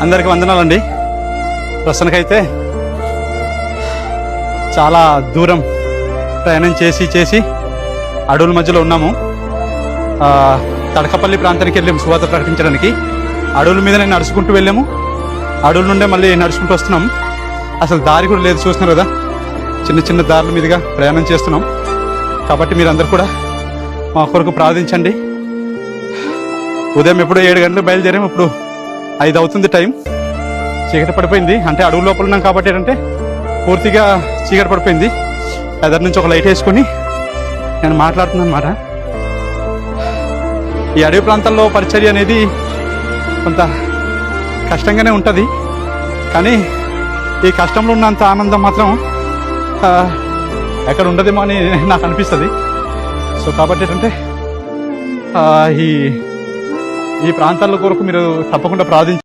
అందరికి వందనాలండి. ప్రస్తుతానికైతే చాలా దూరం ప్రయాణం చేసి చేసి అడవుల మధ్యలో ఉన్నాము. తడకపల్లి ప్రాంతానికి వెళ్ళాము శుభార్త ప్రకటించడానికి. అడవుల మీద నేను నడుచుకుంటూ వెళ్ళాము. అడవుల నుండే మళ్ళీ నడుచుకుంటూ వస్తున్నాం. అసలు దారి కూడా లేదు చూస్తున్నారు కదా? చిన్న చిన్న దారుల మీదుగా ప్రయాణం చేస్తున్నాం. కాబట్టి మీరందరూ కూడా మా కొరకు ప్రార్థించండి. ఉదయం ఎప్పుడో ఏడు గంటలకు బయలుదేరాము. ఇప్పుడు ఐదు అవుతుంది టైం. చీకటి పడిపోయింది. అంటే అడవి లోపల ఉన్నాం కాబట్టి ఏంటంటే పూర్తిగా చీకటి పడిపోయింది. ఎదరి నుంచి ఒక లైట్ వేసుకొని నేను మాట్లాడుతున్నాను అనమాట ఈ అడవి ప్రాంతాల్లో పరిచర్య అనేది కొంత కష్టంగానే ఉంటుంది. కానీ ఈ కష్టంలో ఉన్నంత ఆనందం మాత్రం ఎక్కడ ఉండదేమో అని నాకు అనిపిస్తుంది. సో కాబట్టి ఏంటంటే ఈ ఈ ప్రాంతాల కొరకు మీరు తప్పకుండా ప్రార్థించ